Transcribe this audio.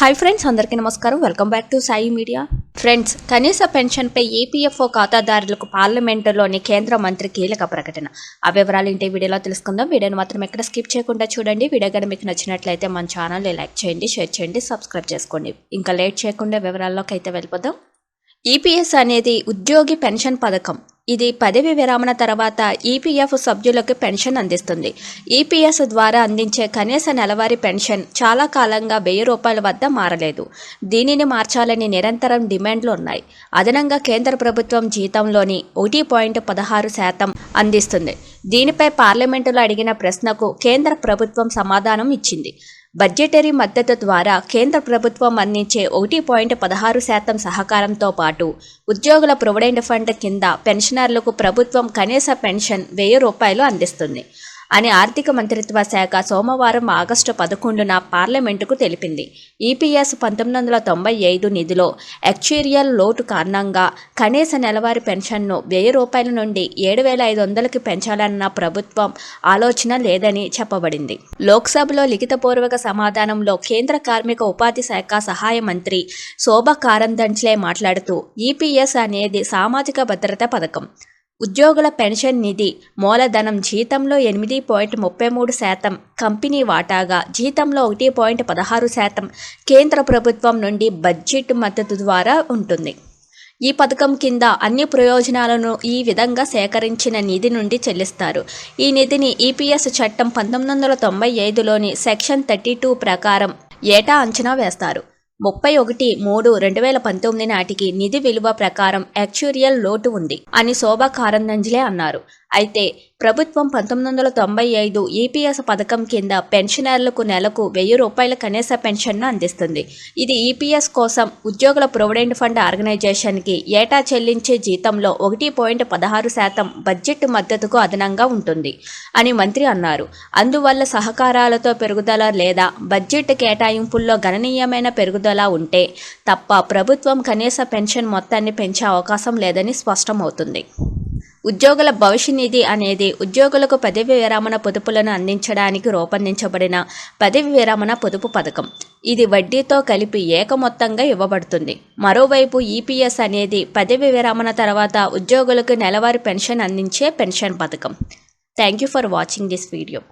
Hi friends అందరికీ నమస్కారం. Welcome back to Sai media friends కనీస పెన్షన్పై ఈపీఎఫ్ఓ ఖాతాదారులకు పార్లమెంటులోని కేంద్ర మంత్రి కీలక ప్రకటన. ఆ వివరాలు ఇంటి వీడియోలో తెలుసుకుందాం. వీడియోని మాత్రం ఎక్కడ స్కిప్ చేయకుండా చూడండి. వీడియో కనుక మీకు నచ్చినట్లయితే మన ఛానల్ని లైక్ చేయండి షేర్ చేయండి సబ్స్క్రైబ్ చేసుకోండి. ఇంకా లేట్ చేయకుండా వివరాల్లోకి అయితే వెళ్ళిపోదాం. ఈపీఎస్ అనేది ఉద్యోగి పెన్షన్ పథకం. ఇది పదవి విరమణ తర్వాత ఈపీఎఫ్ సభ్యులకు పెన్షన్ అందిస్తుంది. ఈపీఎస్ ద్వారా అందించే కనీస నెలవారీ పెన్షన్ చాలా కాలంగా వెయ్యి రూపాయల వద్ద మారలేదు. దీనిని మార్చాలని నిరంతరం డిమాండ్లు ఉన్నాయి. అదనంగా కేంద్ర ప్రభుత్వం జీతంలోని ఒకటి పాయింట్ పదహారు శాతం అందిస్తుంది. దీనిపై పార్లమెంటులో అడిగిన ప్రశ్నకు కేంద్ర ప్రభుత్వం సమాధానం ఇచ్చింది. బడ్జెటరీ మద్దతు ద్వారా కేంద్ర ప్రభుత్వం అందించే ఒకటి పాయింట్ పదహారు శాతం సహకారంతో పాటు ఉద్యోగుల ప్రొవిడెంట్ ఫండ్ కింద పెన్షనర్లకు ప్రభుత్వం కనీస పెన్షన్ వెయ్యి రూపాయలు అందిస్తుంది. అని ఆర్థిక మంత్రిత్వ శాఖ సోమవారం ఆగస్టు పదకొండున పార్లమెంటుకు తెలిపింది. ఈపీఎస్ పంతొమ్మిది వందల తొంభై ఐదు నిధిలో ఎక్చేరియల్ లోటు కారణంగా కనీస నెలవారీ పెన్షన్ను వెయ్యి రూపాయల నుండి ఏడు వేల ఐదు వందలకి పెంచాలన్న ప్రభుత్వం ఆలోచన లేదని చెప్పబడింది. లోక్సభలో లిఖితపూర్వక సమాధానంలో కేంద్ర కార్మిక ఉపాధి శాఖ సహాయ మంత్రి శోభ కారందండ్లే మాట్లాడుతూ ఈపీఎస్ అనేది సామాజిక భద్రత పథకం. ఉద్యోగుల పెన్షన్ నిధి మూలధనం జీతంలో ఎనిమిది పాయింట్ ముప్పై మూడు శాతం కంపెనీ వాటాగా జీతంలో ఒకటి పాయింట్ పదహారు శాతం కేంద్ర ప్రభుత్వం నుండి బడ్జెట్ మద్దతు ద్వారా ఉంటుంది. ఈ పథకం కింద అన్ని ప్రయోజనాలను ఈ విధంగా సేకరించిన నిధి నుండి చెల్లిస్తారు. ఈ నిధిని ఈపీఎస్ చట్టం పంతొమ్మిది వందల తొంభై ఐదులోని సెక్షన్ థర్టీ టూ ప్రకారం ఏటా అంచనా వేస్తారు. ముప్పై ఒకటి మూడు రెండు వేల పంతొమ్మిది నాటికి నిధి విలువ ప్రకారం యాక్చురియల్ లోటు ఉంది అని శోభా కారందంజలే అన్నారు. అయితే ప్రభుత్వం పంతొమ్మిది వందల తొంభై ఐదు ఈపీఎస్ పథకం కింద పెన్షనర్లకు నెలకు వెయ్యి రూపాయల కనీస పెన్షన్ను అందిస్తుంది. ఇది ఈపీఎస్ కోసం ఉద్యోగుల ప్రొవిడెంట్ ఫండ్ ఆర్గనైజేషన్కి ఏటా చెల్లించే జీతంలో ఒకటి పాయింట్ పదహారు శాతం బడ్జెట్ మద్దతుకు అదనంగా ఉంటుంది అని మంత్రి అన్నారు. అందువల్ల సహకారాలతో పెరుగుదల లేదా బడ్జెట్ కేటాయింపుల్లో గణనీయమైన పెరుగుదల ఉంటే తప్ప ప్రభుత్వం కనీస పెన్షన్ మొత్తాన్ని పెంచే అవకాశం లేదని స్పష్టమవుతుంది. ఉద్యోగుల భవిష్య నిధి అనేది ఉద్యోగులకు పదవి విరమణ పొదుపులను అందించడానికి రూపొందించబడిన పదవి విరమణ పొదుపు పథకం. ఇది వడ్డీతో కలిపి ఏకమొత్తంగా ఇవ్వబడుతుంది. మరోవైపు ఈపీఎస్ అనేది పదవి విరమణ తర్వాత ఉద్యోగులకు నెలవారీ పెన్షన్ అందించే పెన్షన్ పథకం. Thank you for watching this video.